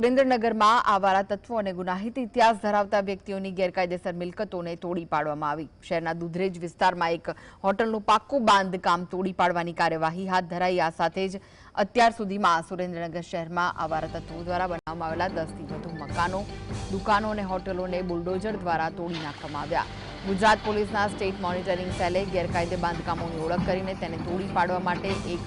સુરેન્દ્રનગરમાં આવારા તત્વો અને ગુનાહિત ઇતિહાસ ધરાવતા વ્યક્તિઓની ગેરકાયદેસર મિલકતોને તોડી પાડવામાં આવી. શહેરના દુધરેજ વિસ્તારમાં એક હોટલનું પાક્કું બાંધકામ તોડી પાડવાની કાર્યવાહી હાથ ધરાઈ. આ સાથે જ અત્યાર સુધીમાં સુરેન્દ્રનગર શહેરમાં આવારા તત્વો દ્વારા બનાવવામાં આવેલા દસથી વધુ મકાનો, દુકાનો અને હોટલોને બુલડોઝર દ્વારા તોડી નાખવામાં આવ્યા. ગુજરાત પોલીસના સ્ટેટ મોનિટરિંગ સેલે ગેરકાયદે બાંધકામોની ઓળખ કરીને તેને તોડી પાડવા માટે એક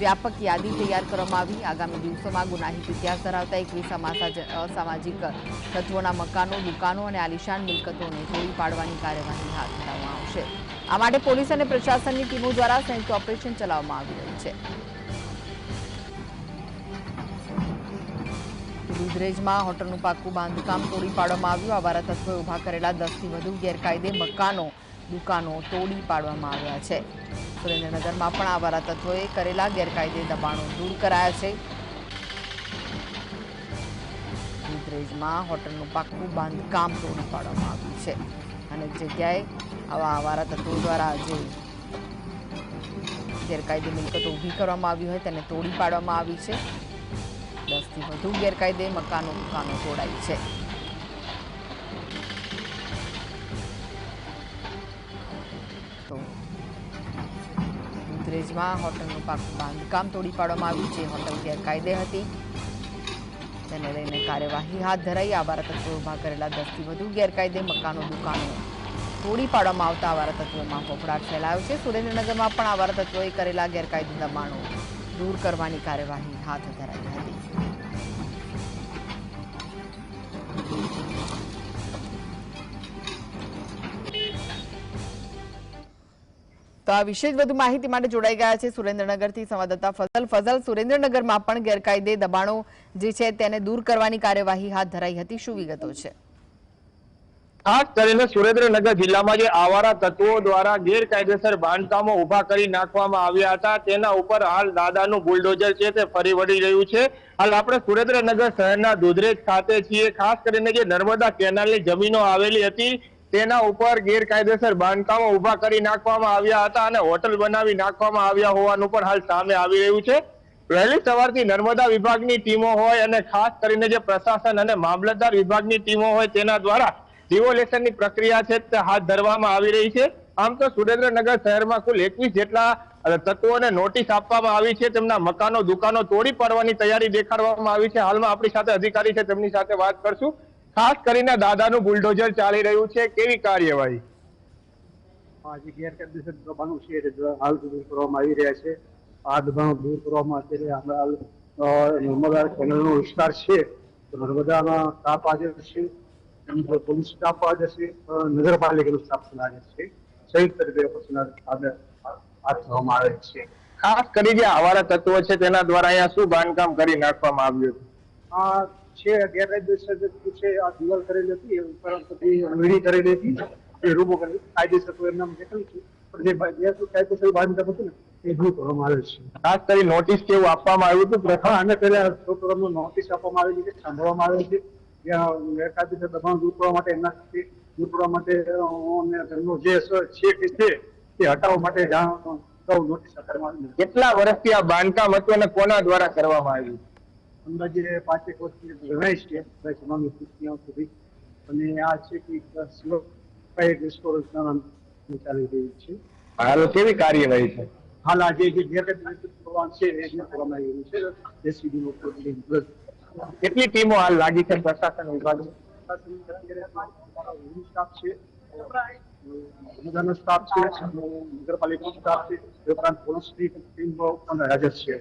વ્યાપક યાદી તૈયાર કરવામાં આવી. આગામી દિવસોમાં ગુનાહિત ઇતિહાસ ધરાવતા એકવીસ અસામાજિક તત્વોના મકાનો, દુકાનો અને આલિશાન મિલકતોને તોડી પાડવાની કાર્યવાહી હાથ ધરવામાં આવશે. આ માટે પોલીસ અને પ્રશાસનની ટીમો દ્વારા સંયુક્ત ઓપરેશન ચલાવવામાં આવી રહ્યું છે. દુધરેજમાં હોટલનું પાકું બાંધકામ તોડી પાડવામાં આવ્યું. આવારા તત્વોએ ઊભા કરેલા દસથી વધુ ગેરકાયદે મકાનો, દુકાનો તોડી પાડવામાં આવ્યા છે. સુરેન્દ્રનગરમાં પણ આવારા તત્વોએ કરેલા ગેરકાયદે દબાણો દૂર કરાયા છે. દુધરેજમાં હોટલનું પાકું બાંધકામ તોડી પાડવામાં આવ્યું છે. અનેક જગ્યાએ આવા આવારા તત્વો દ્વારા જે ગેરકાયદે મિલકતો ઊભી કરવામાં આવી હોય તેને તોડી પાડવામાં આવી છે. દસથી વધુ ગેરકાયદે મકાનો દુકાનો તોડાઈ છે. તો હોટલનું પાકું બાંધકામ તોડી પાડવામાં આવ્યું છે. હોટલ ગેરકાયદે હતી. તેને લઈને કાર્યવાહી હાથ ધરાઈ આવારા તત્વો ઊભા કરેલા દસથી વધુ ગેરકાયદે મકાનો, દુકાનો તોડી પાડવામાં આવતા આવારા તત્વોમાં ફફડાટ ફેલાયો છે. સુરેન્દ્રનગરમાં પણ આવારા તત્વોએ કરેલા ગેરકાયદે દબાણો દૂર કરવાની કાર્યવાહી હાથ ધરાઈ હતી તો આ વિશે વધુ માહિતી માટે જોડાઈ ગયા છે સુરેન્દ્રનગરથી સંવાદદાતા ફઝલ. ફઝલ, સુરેન્દ્રનગરમાં પણ ગેરકાયદે દબાણો જે છે તેને દૂર કરવાની કાર્યવાહી હાથ ધરાઈ હતી. શું વિગતો છે? ખાસ કરીને સુરેન્દ્રનગર જિલ્લામાં જે આવારા તત્વો દ્વારા ગેરકાયદેસર બાંધકામો ઊભા કરી નાખવામાં આવ્યા હતા, તેના ઉપર હાલ દાદાનું બુલડોઝર છે તે ફરી વળી રહ્યું છે. હાલ આપણે સુરેન્દ્રનગર શહેરના દુધરેજ ખાતે છીએ. ખાસ કરીને જે નર્મદા કેનાલની જમીનો આવેલી હતી તેના ઉપર ગેરકાયદેસર બાંધકામો ઊભા કરી નાખવામાં આવ્યા હતા અને હોટલ બનાવી નાખવામાં આવ્યા હોવાનું પણ હાલ સામે આવી રહ્યું છે. વહેલી સવારથી નર્મદા વિભાગની ટીમો હોય અને ખાસ કરીને જે પ્રશાસન અને મામલતદાર વિભાગની ટીમો હોય તેના દ્વારા ડિવોલેશનની પ્રક્રિયા છે તે હાથ ધરવામાં આવી રહી છે. આમ તો સુરેન્દ્રનગર શહેરમાં કુલ એકવીસ જેટલા તત્વોને નોટિસ આપવામાં આવી છે. તેમના મકાનો, દુકાનો તોડી પાડવાની તૈયારી દેખાડવામાં આવી છે. હાલમાં આપણી સાથે અધિકારી છે. તેમની સાથે વાત કરશું. ખાસ કરીને દાદાનું બુલડોઝર ચાલી રહ્યું છે. કેવી કાર્યવાહી? આજે ગેરકાયદેસર દબાણો છે તે હાલ દૂર કરવામાં આવી રહ્યા છે. આ દબાણો દૂર કરવામાં અત્યારે હાલ નર્મદા કેનાલનો વિસ્તાર છે. નર્મદામાં સ્ટાફ હાજર છે. પોલીસ સ્ટાફ હાજર છે. નગરપાલિકાનો સ્ટાફ પણ હાજર છે. સંયુક્ત રીતે હાથ ધરવામાં આવે છે. ખાસ કરી જે આવારા તત્વો છે તેના દ્વારા અહીંયા શું બાંધકામ કરી નાખવામાં આવ્યું આ છે ગેરકાયદેસર છે આ દિવાલ કરેલી હતી એ પરંતુ બધી વીણી કરેલી હતી એ રૂબો કરેલી કાયદેસર તો એમના નીકળ્યું છે. પણ જે ગેરકાયદેસર બાંધકામ હતું ને એ દૂર કરવામાં આવે છે. ખાસ કરી નોટિસ કેવું આપવામાં આવ્યું હતું? પ્રથમ અને પહેલા છોકરાનું નોટિસ આપવામાં આવેલી છે સાંભળવામાં આવે છે. જ્યાં ગેરકાયદેસર દબાણ દૂર કરવા માટે એમના દૂર કરવા માટે તેમનો જે છે કે છે તે હટાવવા માટે જાણ નોટિસ આપવામાં આવી. કેટલા વર્ષથી આ બાંધકામ હતું અને કોના દ્વારા કરવામાં આવ્યું? અંદાજે પાંચેક વર્ષથી જણાય છે. તમામી સુધી. અને આ છે કે શિવભાઈ રેસ્ટોરન્ટના નામ ચાલી રહ્યું છે. હાલ કેવી કાર્યવાહી છે? હાલ આજે જે ગેરકાયદેસર છે એ કરવામાં આવી છે. જેસીબી નો કેટલી ટીમો હાલ લાગી છે પ્રશાસન વિભાગની? સ્ટાફ છે. સ્ટાફ છે. નગરપાલિકા સ્ટાફ છે. ઉપરાંત પોલીસ ટીમ પણ હાજર છે.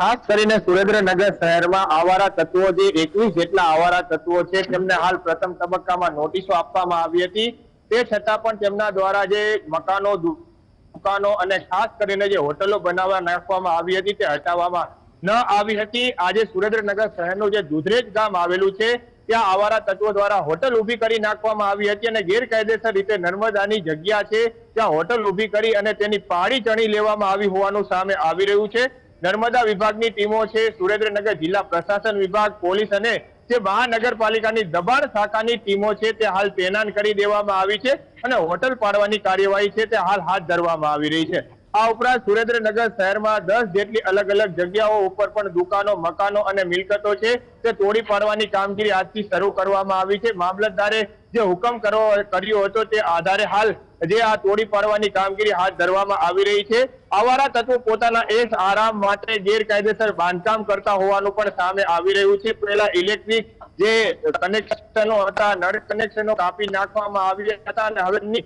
ખાસ કરીને સુરેન્દ્રનગર શહેરમાં આવારા તત્વો જે એકવીસ જેટલા આવારા તત્વો છે, તેમને હાલ પ્રથમ તબક્કામાં નોટિસો આપવામાં આવી હતી. તે છતાં પણ તેમના દ્વારા જે મકાનો દુકાનો અને ખાસ કરીને જે હોટલો બનાવવા નાખવામાં આવી હતી, તે હટાવવામાં ન આવી હતી. આજે સુરેન્દ્રનગર શહેરનું જે દુધરેજ ગામ આવેલું છે, ત્યાં આવારા તત્વો દ્વારા હોટલ ઊભી કરી નાખવામાં આવી હતી અને ગેરકાયદેસર રીતે નર્મદાની જગ્યા છે, ત્યાં હોટલ ઊભી કરી અને તેની પાળી ચણી લેવામાં આવી હોવાનું સામે આવી રહ્યું છે. નર્મદા વિભાગની ટીમો છે, સુરેન્દ્રનગર જિલ્લા પ્રશાસન વિભાગ, પોલીસ અને જે મહાનગરપાલિકાની દબાણ શાખાની ટીમો છે, તે હાલ તૈનાત કરી દેવામાં આવી છે અને હોટલ પાડવાની કાર્યવાહી છે, તે હાલ હાથ ધરવામાં આવી રહી છે. આ ઉપરાંત સુરેન્દ્રનગર શહેરમાં દસ જેટલી અલગ અલગ જગ્યાઓ ઉપર પણ દુકાનો, મકાનો અને મિલકતો છે, તે તોડી પાડવાની કામગીરી આજથી શરૂ કરવામાં આવી છે. મામલતદારે જે હુકમ કરવો કર્યો હતો, તે આધારે હાલ જે આ તોડી પાડવાની કામગીરી હાથ ધરવામાં આવી રહી છે. આવારા તત્વો પોતાના એસ આરામ માટે ગેરકાયદેસર બાંધકામ કરતા હોવાનું પણ સામે આવી રહ્યું છે. પહેલા ઇલેક્ટ્રિક જે કનેક્શનો હતા, નળ કનેક્શનો કાપી નાખવામાં આવ્યા હતા અને હવે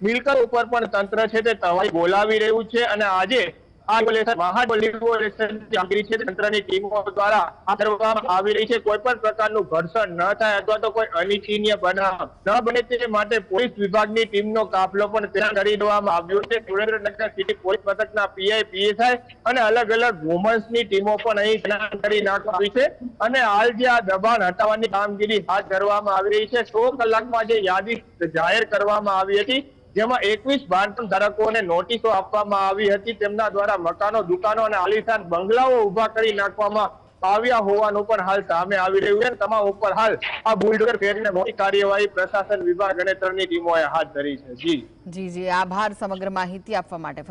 મિલકત ઉપર પણ તંત્ર છે તે તવાઈ બોલાવી રહ્યું છે. અને આજે અને અલગ અલગ વુમન્સની ટીમો પણ અહીં તૈનાત કરી નાખવામાં આવી છે. અને હાલ જે આ દબાણ હટાવવાની કામગીરી હાથ ધરવામાં આવી રહી છે. સો કલાકમાં જે યાદી જાહેર કરવામાં આવી હતી જેમાં એકવીસ બાંધકામ ધારકોને નોટિસો આપવામાં આવી હતી. તેમના દ્વારા મકાનો, દુકાનો અને આલીશાન બંગલાઓ ઊભા કરી નાખવામાં આવ્યા હોવાનું પણ હાલ સામે આવી રહ્યું છે. તમામ ઉપર હાલ આ બુલડોઝર ફેરીને મોટી કાર્યવાહી પ્રશાસન વિભાગ અને ત્રણની ટીમોએ હાથ ધરી છે. જી. જી જી. આભાર, સમગ્ર માહિતી આપવા માટે